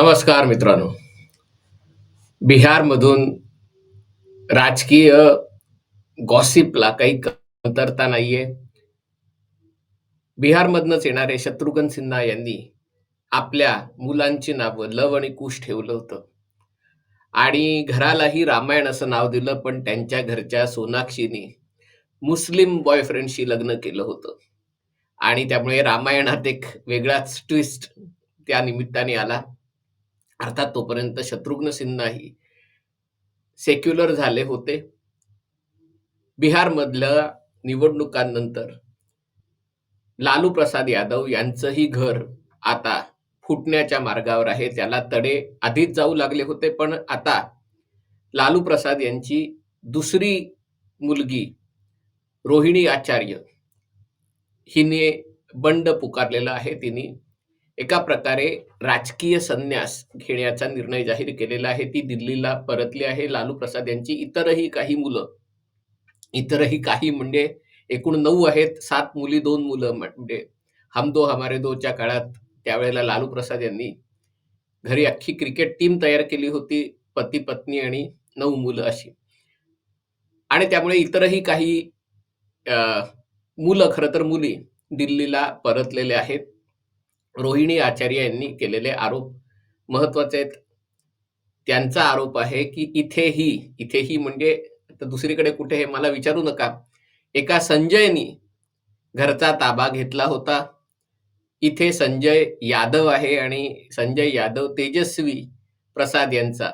नमस्कार मित्रांनो. बिहारमधून राजकीय गॉसिपला काही कमतरता नाहीये. बिहारमधनच येणारे शत्रुघ्न सिन्हा यांनी आपल्या मुलांची नावं लव आणि कुश ठेवलं होतं. आणि घरालाही रामायण असं नाव दिलं पण त्यांच्या घरच्या सोनाक्षीने मुस्लिम बॉयफ्रेंडशी लग्न केलं होतं. आणि त्यामुळे रामायणात एक वेगळाच ट्विस्ट त्या निमित्ताने आला. अर्थात तोपर्यंत शत्रुघ्न सिन्हाही सेक्युलर झाले होते. बिहारमधल्या निवडणुकांनंतर लालू प्रसाद यादव यांचंही घर आता फुटण्याच्या मार्गावर आहे. त्याला तडे आधीच जाऊ लागले होते पण आता लालू प्रसाद यांची दुसरी मुलगी रोहिणी आचार्य हिने बंड पुकारलेला आहे. तिने एका प्रकारे राजकीय संन्यास घेण्याचा निर्णय जाहीर केलेला आहे. ती दिल्लीला परतली आहे. लालू प्रसाद यांची इतरही काही मुलं इतरही काही म्हणजे एकूण नऊ आहेत. सात मुली दोन मुलं म्हणजे हम दो हमारे दोच्या काळात त्यावेळेला लालू प्रसाद यांनी घरी अख्खी क्रिकेट टीम तयार केली होती. पती पत्नी आणि नऊ मुलं अशी. आणि त्यामुळे इतरही काही मुलं खरं तर मुली दिल्लीला परतलेले आहेत. रोहिणी आचार्य यांनी केलेले आरोप महत्त्वाचे आहेत. त्यांचा आरोप आहे की इथेही इथेही म्हणजे तर दुसरीकडे कुठे हे मला विचारू नका. एका संजयनी घरचा ताबा घेतला होता. इथे संजय यादव आहे आणि संजय यादव तेजस्वी प्रसाद यांचा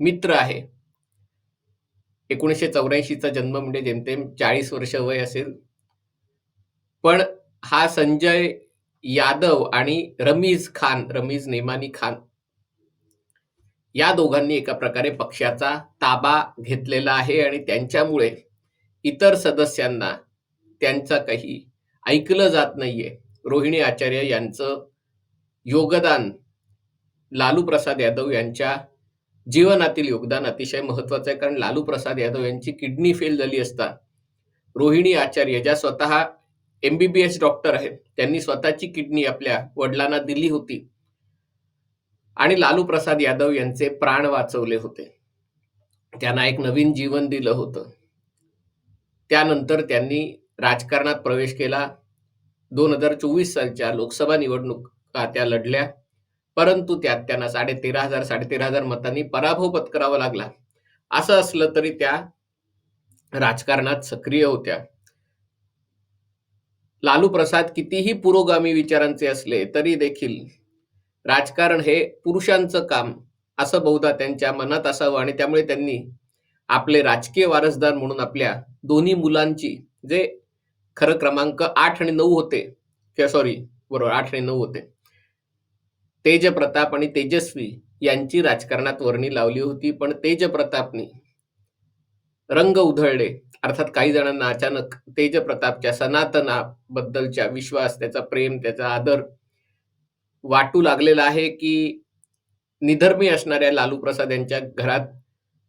मित्र आहे. एकोणीसशे चौऱ्याऐंशीचा जन्म म्हणजे जेमतेम चाळीस वर्ष वय असेल. पण हा संजय यादव आणि रमीज खान रमीज नेमानी खान या दोघांनी एका प्रकारे पक्षाचा ताबा घेतलेला आहे आणि त्यांच्यामुळे इतर सदस्यांना त्यांचा काही ऐकलं जात नाहीये. रोहिणी आचार्य यांचं योगदान लालू प्रसाद यादव यांच्या जीवनातील योगदान अतिशय महत्वाचं आहे कारण लालू प्रसाद यादव यांची किडनी फेल झाली असता रोहिणी आचार्य ज्या स्वतः एमबीबीएस डॉक्टर आहेत. त्यांनी स्वतःची किडनी आपल्या वडिलांना दिली होती. आणि लालू प्रसाद यादव यांचे प्राण वाचवले होते. त्यांना एक नवीन जीवन दिलं होतं. त्यानंतर त्यांनी राजकारणात प्रवेश केला. दोन हजार चोवीस सालच्या लोकसभा निवडणुका त्या लढल्या. परंतु त्यात त्यांना साडे तेरा हजार साडेतेरा हजार मतांनी पराभव पत्करावा लागला. असं असलं तरी त्या राजकारणात सक्रिय होत्या. लालू प्रसाद कितीही पुरोगामी विचारांचे असले तरी देखील राजकारण हे पुरुषांचं काम असं बहुधा त्यांच्या मनात असावं आणि त्यामुळे त्यांनी आपले राजकीय वारसदार म्हणून आपल्या दोन्ही मुलांची जे खरं क्रमांक आठ आणि नऊ होते किंवा सॉरी बरोबर आठ आणि नऊ होते तेज प्रताप आणि तेजस्वी यांची राजकारणात वर्णी लावली होती पण तेज प्रतापनी रंग उधळले. अर्थात काही जणांना अचानक तेज प्रतापच्या सनातनाबद्दलच्या विश्वास त्याचा प्रेम त्याचा आदर वाटू लागलेला आहे की निधर्मी असणाऱ्या लालू प्रसाद यांच्या घरात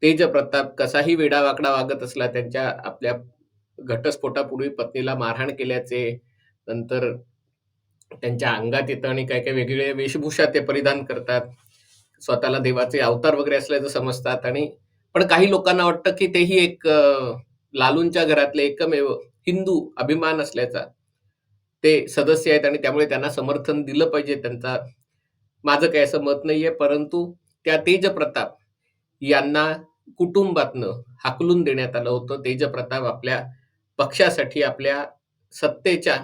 तेज प्रताप कसाही वेडावाकडा वागत असला त्यांच्या आपल्या घटस्फोटापूर्वी पत्नीला मारहाण केल्याचे नंतर त्यांच्या अंगात येतं आणि काय काय वेगवेगळ्या वेशभूषा ते परिधान करतात. स्वतःला देवाचे अवतार वगैरे असल्याचं समजतात आणि पण काही लोकांना वाटतं की तेही एक लालूंच्या घरातले एकमेव हिंदू अभिमान असल्याचा ते सदस्य आहेत आणि त्यामुळे त्यांना समर्थन दिलं पाहिजे त्यांचा माझं काही असं मत नाहीये परंतु त्या तेज प्रताप यांना कुटुंबातनं हाकलून देण्यात आलं होतं. तेज प्रताप आपल्या पक्षासाठी आपल्या सत्तेच्या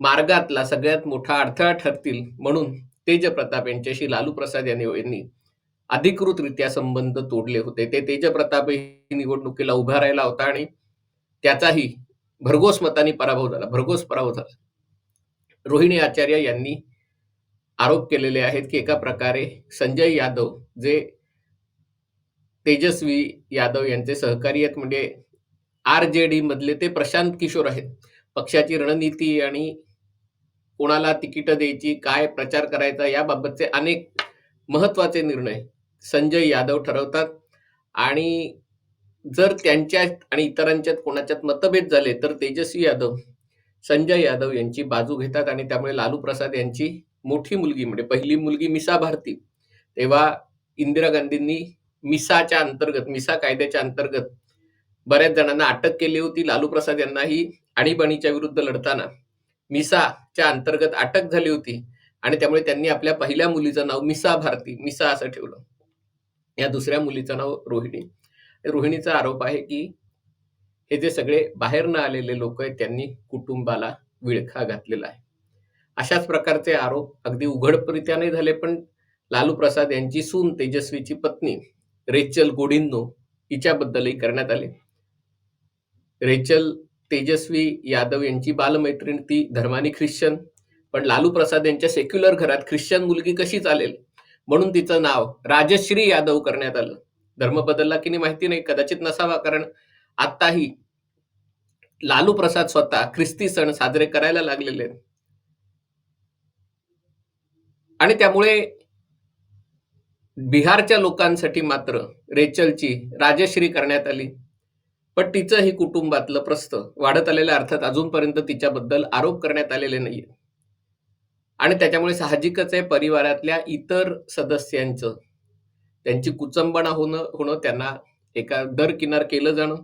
मार्गातला सगळ्यात मोठा अडथळा ठरतील म्हणून तेज प्रताप यांच्याशी लालू प्रसाद यांनी यांनी अधिकृतरित्या संबंध तोडले होते. ते तेज प्रतापही निवडणुकीला उभा राहिला होता आणि त्याचाही भरघोस मताने पराभव झाला. भरघोस पराभव झाला. रोहिणी आचार्य यांनी आरोप केलेले आहेत की एका प्रकारे संजय यादव जे तेजस्वी यादव यांचे सहकारी आहेत म्हणजे आर जे डी मधले ते प्रशांत किशोर आहेत. पक्षाची रणनीती आणि कोणाला तिकीट द्यायची काय प्रचार करायचा याबाबतचे अनेक महत्त्वाचे निर्णय. संजय यादव ठरवतात. आणि जर त्यांच्यात आणि इतरांच्यात कोणाच्यात मतभेद झाले तर तेजस्वी यादव संजय यादव यांची बाजू घेतात आणि त्यामुळे लालू प्रसाद यांची मोठी मुलगी म्हणजे पहिली मुलगी मिसा भारती. तेव्हा इंदिरा गांधींनी मिसाच्या अंतर्गत मिसा कायद्याच्या अंतर्गत बऱ्याच जणांना अटक केली होती लालू प्रसाद यांनाही आणीबाणीच्या विरुद्ध लढताना. मिसाच्या अंतर्गत अटक झाली होती. आणि त्यामुळे त्यांनी आपल्या पहिल्या मुलीचं नाव मिसा भारती मिसा असं ठेवलं. या दुसऱ्या मुलीचं नाव रोहिणी. रोहिणीचा आरोप आहे की हे जे सगळे बाहेरनं आलेले लोक आहेत त्यांनी कुटुंबाला विळखा घातलेला आहे. अशाच प्रकारचे आरोप अगदी उघडपरित्या झाले पण लालू प्रसाद यांची सून तेजस्वीची पत्नी रेचल गोडिन्नो हिच्याबद्दलही करण्यात आले. रेचल तेजस्वी यादव यांची बालमैत्रीण ती धर्मानी ख्रिश्चन पण लालू प्रसाद यांच्या सेक्युलर घरात ख्रिश्चन मुलगी कशी चालेल? म्हणून तिचं नाव राजश्री यादव करण्यात आलं. धर्म बदलला की नाही माहिती नाही कदाचित नसावा कारण आताही लालू प्रसाद स्वतः ख्रिस्ती सण साजरे करायला लागलेले आहेत. आणि त्यामुळे बिहारच्या लोकांसाठी मात्र रेचलची राजश्री करण्यात आली. पण तिचंही कुटुंबातलं प्रस्त वाढत आलेल्या अर्थात अजूनपर्यंत तिच्याबद्दल आरोप करण्यात आलेले नाहीये. आणि त्याच्यामुळे साहजिकच आहे परिवारातल्या इतर सदस्यांचं. त्यांची कुचंबना होणं होणं त्यांना एका दर किनार केलं जाणं.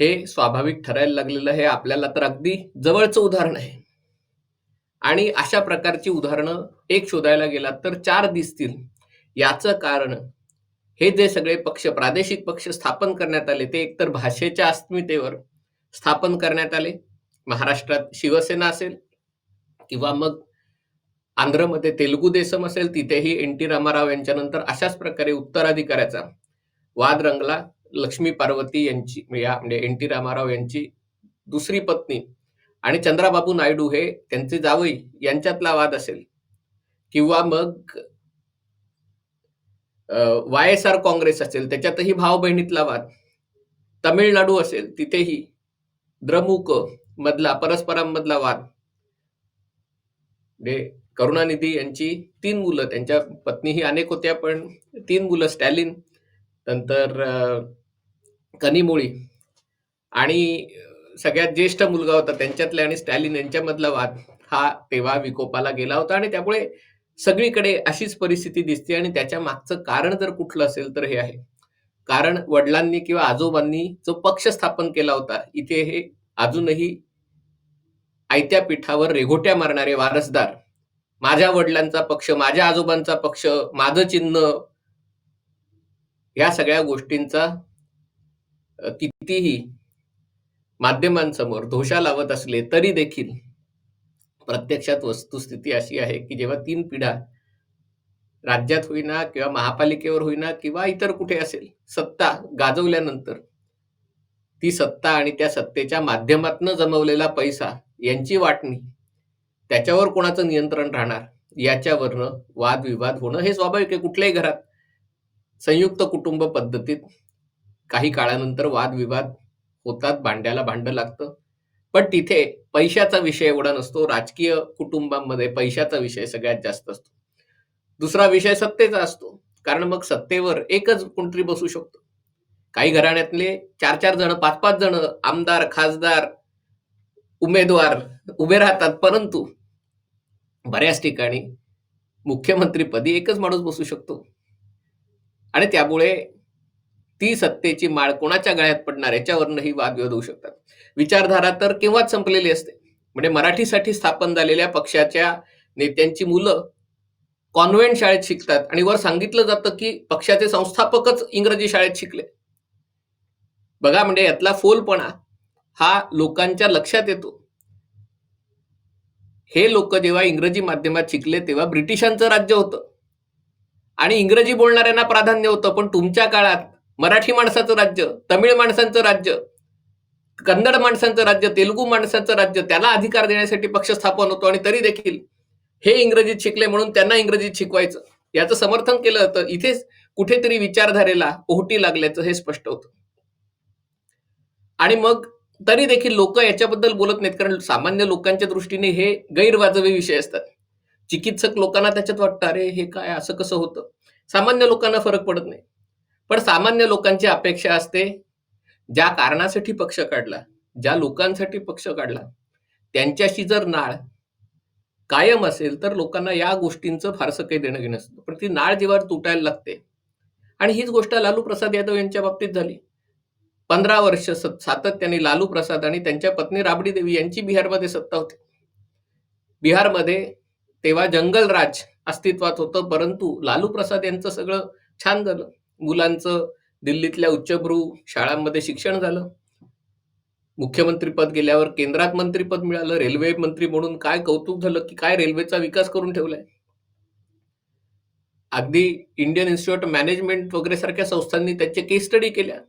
हे स्वाभाविक ठरायला लागलेलं हे आपल्याला तर अगदी जवळचं उदाहरण आहे. आणि अशा प्रकारची उदाहरणं एक शोधायला गेलात तर चार दिसतील. याचं कारण हे जे सगळे पक्ष प्रादेशिक पक्ष स्थापन करण्यात आले ते एकतर भाषेच्या अस्मितेवर स्थापन करण्यात आले. महाराष्ट्रात शिवसेना असेल किंवा मग आंध्रमध्ये तेलुगू देसम असेल तिथेही एन टी रामाराव यांच्यानंतर अशाच प्रकारे उत्तराधिकाऱ्याचा वाद रंगला. लक्ष्मी पार्वती यांची या म्हणजे एन टी रामाराव यांची दुसरी पत्नी आणि चंद्राबाबू नायडू हे त्यांचे जावई यांच्यातला वाद असेल. किंवा मग वाय एस आर काँग्रेस असेल त्याच्यातही भाव बहिणीतला वाद. तमिळनाडू असेल तिथेही द्रमुक मधला परस्परांमधला वाद. म्हणजे करुणानिधी यांची तीन मुलं त्यांच्या पत्नीही अनेक होत्या पण तीन मुलं स्टॅलिन नंतर कनिमोळी आणि सगळ्यात ज्येष्ठ मुलगा होता त्यांच्यातले आणि स्टॅलिन यांच्यामधला वाद हा तेव्हा विकोपाला गेला होता आणि त्यामुळे सगळीकडे अशीच परिस्थिती दिसते आणि त्याच्या मागचं कारण जर कुठलं असेल तर हे आहे. कारण वडिलांनी किंवा आजोबांनी जो पक्ष स्थापन केला होता इथे हे अजूनही आयत्या पीठावर रेघोट्या मारणारे वारसदार. माझ्या वडिलांचा पक्ष माझ्या आजोबांचा पक्ष माझं चिन्ह या सगळ्या गोष्टींचा कितीही माध्यमांसमोर धोशा लावत असले तरी देखील प्रत्यक्षात वस्तुस्थिती अशी आहे की जेव्हा तीन पिढ्या राज्यात होईना किंवा महापालिकेवर होईना किंवा इतर कुठे असेल सत्ता गाजवल्यानंतर ती सत्ता आणि त्या सत्तेच्या माध्यमातनं जमवलेला पैसा यांची वाटणी त्याच्यावर कोणाचं नियंत्रण राहणार? याच्यावरनं वादविवाद होणं हे स्वाभाविक आहे कुठल्याही घरात. संयुक्त कुटुंब पद्धतीत काही काळानंतर वादविवाद होतात भांड्याला भांडं लागतं. पण तिथे पैशाचा विषय एवढा नसतो राजकीय कुटुंबामध्ये पैशाचा विषय सगळ्यात जास्त असतो. दुसरा विषय सत्तेचा असतो कारण मग सत्तेवर एकच कोणतरी बसू शकतो. काही घराण्यातले चार चार जण पाच पाच जण आमदार खासदार उमेदवार उभे राहतात परंतु बऱ्याच ठिकाणी मुख्यमंत्रीपदी एकच माणूस बसू शकतो. आणि त्यामुळे ती सत्तेची माळ कोणाच्या गळ्यात पडणार याच्यावरनंही वादविवाद होऊ शकतात. विचारधारा तर केव्हाच संपलेली असते. म्हणजे मराठीसाठी स्थापन झालेल्या पक्षाच्या नेत्यांची मुलं कॉन्व्हेंट शाळेत शिकतात आणि वर सांगितलं जातं की पक्षाचे संस्थापकच इंग्रजी शाळेत शिकले. बघा म्हणजे यातला फोलपणा हा लोकांच्या लक्षात येतो. हे लोक जेव्हा इंग्रजी माध्यमात शिकले तेव्हा ब्रिटिशांचं राज्य होतं. आणि इंग्रजी बोलणाऱ्यांना प्राधान्य होतं पण तुमच्या काळात मराठी माणसाचं राज्य तमिळ माणसांचं राज्य कन्नड माणसांचं राज्य तेलुगू माणसांचं राज्य त्याला अधिकार देण्यासाठी पक्ष स्थापन होतो आणि तरी देखील हे इंग्रजीत शिकले म्हणून त्यांना इंग्रजीत शिकवायचं. याचं समर्थन केलं होतं इथेच कुठेतरी विचारधारेला ओहटी लागल्याचं हे स्पष्ट होतं. आणि मग तरी देखील लोक याच्याबद्दल बोलत नाहीत कारण सामान्य लोकांच्या दृष्टीने हे गैरवाजवी विषय असतात. चिकित्सक लोकांना त्याच्यात वाटतं अरे हे काय असं कसं होतं? सामान्य लोकांना फरक पडत नाही. पण सामान्य लोकांची अपेक्षा असते ज्या कारणासाठी पक्ष काढला ज्या लोकांसाठी पक्ष काढला त्यांच्याशी जर नाळ कायम असेल तर लोकांना या गोष्टींचं फारसं काही देणं घेणं असतं पण ती नाळ जेव्हा तुटायला लागते आणि हीच गोष्ट लालू प्रसाद यादव यांच्या बाबतीत झाली. पंधरा वर्ष सातत्याने लालू प्रसाद आणि त्यांच्या पत्नी राबडी देवी यांची बिहारमध्ये सत्ता होती. बिहारमध्ये तेव्हा जंगल राज अस्तित्वात होतं परंतु लालू प्रसाद यांचं सगळं छान झालं. मुलांचं दिल्लीतल्या उच्चभ्रू शाळांमध्ये शिक्षण झालं. मुख्यमंत्रीपद गेल्यावर केंद्रात मंत्रीपद मिळालं रेल्वे मंत्री म्हणून काय कौतुक झालं की काय रेल्वेचा विकास करून ठेवलाय? अगदी इंडियन इन्स्टिट्यूट ऑफ मॅनेजमेंट वगैरे सारख्या संस्थांनी त्याचे केस स्टडी केल्या.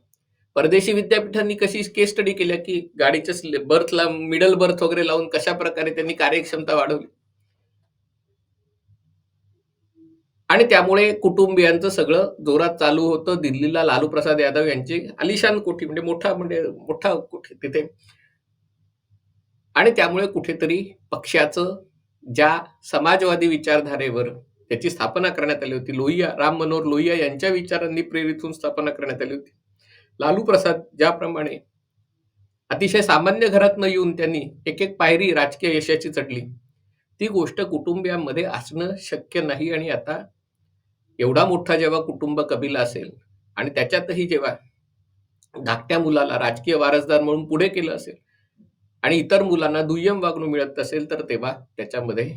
परदेशी विद्यापीठांनी कशी केस स्टडी केल्या की गाडीच्या बर्थला मिडल बर्थ वगैरे लावून कशा प्रकारे त्यांनी कार्यक्षमता वाढवली? आणि त्यामुळे कुटुंबियांचं सगळं जोरात चालू होतं. दिल्लीला लालू प्रसाद यादव यांची आलिशान कोठी म्हणजे मोठा म्हणजे मोठा कोठी तिथे. आणि त्यामुळे कुठेतरी पक्षाचं ज्या समाजवादी विचारधारेवर त्याची स्थापना करण्यात आली होती लोहिया राम मनोहर लोहिया यांच्या विचारांनी प्रेरित होऊन स्थापना करण्यात आली होती. लालू प्रसाद ज्याप्रमाणे अतिशय सामान्य घरात न येऊन त्यांनी एक एक पायरी राजकीय यशाची चढली. ती गोष्ट कुटुंबियांमध्ये असणं शक्य नाही आणि आता एवढा मोठा जेव्हा कुटुंब कबिला असेल आणि त्याच्यातही जेव्हा धाकट्या मुलाला राजकीय वारसदार म्हणून पुढे केलं असेल आणि इतर मुलांना दुय्यम वागणूक मिळत असेल तर तेव्हा त्याच्यामध्ये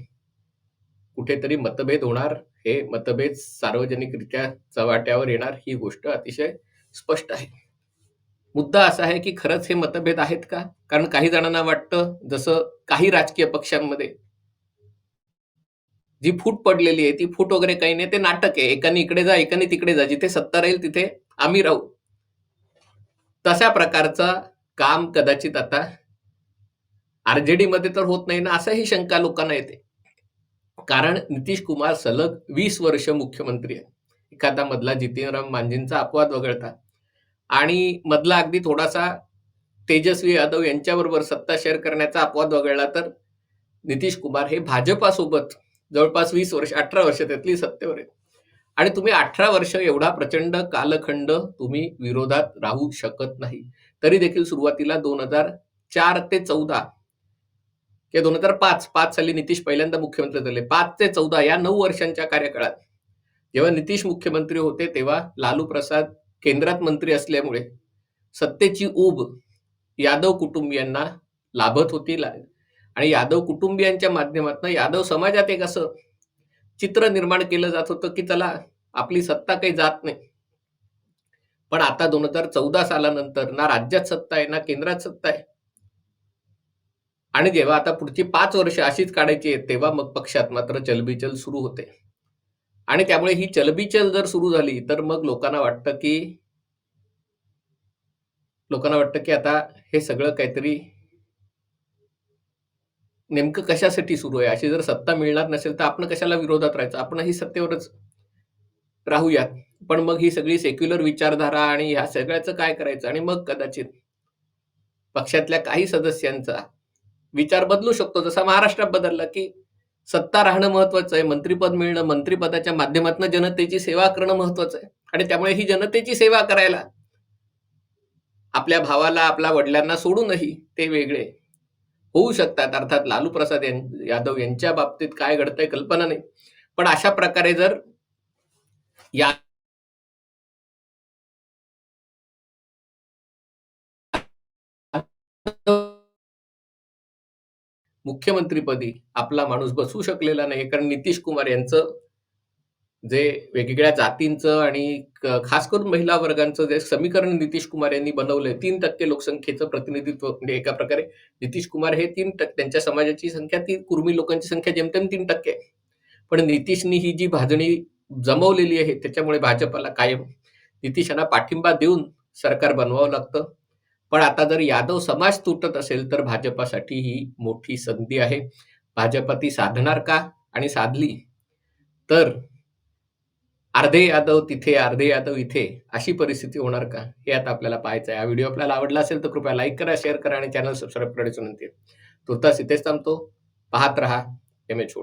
कुठेतरी मतभेद होणार. हे मतभेद सार्वजनिकरित्या चव्हाट्यावर येणार. ही गोष्ट अतिशय स्पष्ट आहे. मुद्दा असा आहे की खरंच हे मतभेद आहेत का? कारण काही जणांना वाटतं जसं काही राजकीय पक्षांमध्ये जी फूट पडलेली आहे ती फूट वगैरे काही नाही ते नाटक आहे. एकाने इकडे जा एकाने तिकडे जा. जिथे सत्ता राहील तिथे आम्ही राहू. तशा प्रकारचा काम कदाचित आता आरजेडी मध्ये तर होत नाही ना असंही शंका लोकांना येते. कारण नितीश कुमार सलग वीस वर्ष मुख्यमंत्री आहे एखादा मधला जितेंद्रराव मांझींचा अपवाद वगळता. आणि मधला अगदी थोडासा तेजस्वी यादव यांच्याबरोबर सत्ता शेअर करण्याचा अपवाद वगळला तर नितीश कुमार हे भाजपासोबत जवळपास वीस वर्ष अठरा वर्ष त्यातली सत्तेवर आहे आणि तुम्ही अठरा वर्ष एवढा प्रचंड कालखंड तुम्ही विरोधात राहू शकत नाही. तरी देखील सुरुवातीला दोन हजार चार ते चौदा किंवा दोन हजार पाच पाच साली नितीश पहिल्यांदा मुख्यमंत्री झाले. पाच ते चौदा या नऊ वर्षांच्या कार्यकाळात जेव्हा नितीश मुख्यमंत्री होते तेव्हा लालू प्रसाद केंद्रात मंत्री असल्यामुळे सत्तेची ऊब यादव कुटुंबियांना लाभत होती. आणि यादव कुटुंबियांच्या माध्यमातून यादव समाजात एक असं चित्र निर्माण केलं जात होतं की चला आपली सत्ता काही जात नाही. पण आता दोन हजार चौदा सालानंतर ना राज्यात सत्ता आहे ना केंद्रात सत्ता आहे. आणि जेव्हा आता पुढची पाच वर्ष अशीच काढायची आहेत तेव्हा मग पक्षात मात्र चलबिचल सुरू होते. आणि त्यामुळे ही चलबिचल जर सुरू झाली तर मग लोकांना वाटतं की लोकांना वाटतं की आता हे सगळं काहीतरी नेमकं कशासाठी सुरू आहे? अशी जर सत्ता मिळणार नसेल तर आपण कशाला विरोधात राहायचं? आपण ही सत्तेवरच राहूयात. पण मग ही सगळी सेक्युलर विचारधारा आणि ह्या सगळ्याचं काय करायचं? आणि मग कदाचित पक्षातल्या काही सदस्यांचा विचार बदलू शकतो. जसा महाराष्ट्रात बदलला की सत्ता राहणं महत्वाचं आहे मंत्रीपद मिळणं मंत्रिपदाच्या माध्यमातून जनतेची सेवा करणं महत्वाचं आहे. आणि त्यामुळे ही जनतेची सेवा करायला आपल्या भावाला आपल्या वडिलांना सोडूनही ते वेगळे होऊ शकतात. अर्थात लालू प्रसाद यादव यांच्या बाबतीत काय घडतंय कल्पना नाही. पण अशा प्रकारे जर या मुख्यमंत्रीपदी आपला माणूस बसू शकलेला नाही कारण नितीश कुमार यांचं जे वेगवेगळ्या जातींचं आणि खास करून महिला वर्गांचं जे समीकरण नितीश कुमार यांनी बनवलंय तीन टक्के लोकसंख्येचं प्रतिनिधित्व म्हणजे एका प्रकारे. नितीश कुमार हे तीन टक्के त्यांच्या समाजाची संख्या ती कुर्मी लोकांची संख्या जेमतेम तीन टक्के पण नितीशनी ही जी भाजणी जमवलेली आहे त्याच्यामुळे भाजपला कायम नितीशांना पाठिंबा देऊन सरकार बनवावं लागतं. पण आता जर यादव समाज तुटत असेल तर भाजपासाठी ही मोठी संधी आहे. भाजप ती साधणार का आणि साधली? तर अर्धे यादव तिथे अर्धे यादव इथे अशी परिस्थिती होणार का? हे आता आपल्याला पाहायचं आहे. हा व्हिडिओ आपल्याला आवडला असेल तर कृपया लाईक करा शेअर करा आणि चॅनल सबस्क्राईब करायची विनंती तुर्तास इथेच थांबतो. पाहत रहा. M H